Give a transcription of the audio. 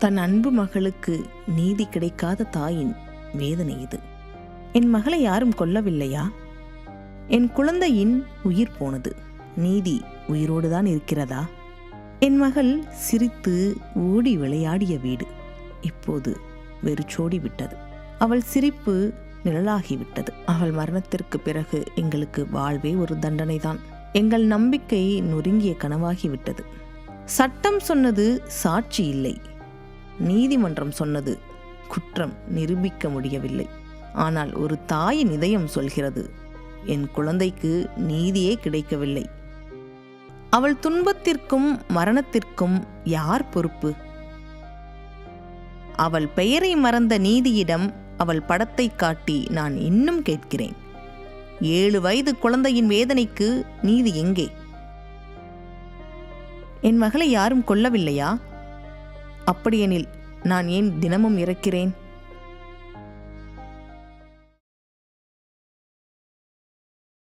தன் அன்பு மகளுக்கு நீதி கிடைக்காத தாயின் வேதனை இது. என் மகளை யாரும் கொல்லவில்லையா? என் குழந்தையின் உயிர் போனது. நீதி உயிரோடுதான் இருக்கிறதா? என் மகள் சிரித்து ஓடி விளையாடிய வீடு. இப்போது வெறிச்சோடி விட்டது. அவள் சிரிப்பு நிழலாகிவிட்டது அவள் மரணத்திற்கு பிறகு எங்களுக்கு வாழ்வே ஒரு தண்டனைதான். எங்கள் நம்பிக்கை நொறுங்கிய கனவாகிவிட்டது சட்டம் சொன்னது சாட்சி இல்லை. நீதிமன்றம் சொன்னது. குற்றம் நிரூபிக்க முடியவில்லை. ஆனால் ஒரு தாயின் இதயம் சொல்கிறது என் குழந்தைக்கு நீதியே கிடைக்கவில்லை. அவள் துன்பத்திற்கும் மரணத்திற்கும் யார் பொறுப்பு? அவள் பெயரை மறந்த நீதியிடம் அவள் படத்தை காட்டி நான் இன்னும் கேட்கிறேன். ஏழு வயது குழந்தையின் வேதனைக்கு நீதி எங்கே? என் மகளை யாரும் கொல்லவில்லையா? அப்படியெனில் நான் ஏன் தினமும் இறக்கிறேன்?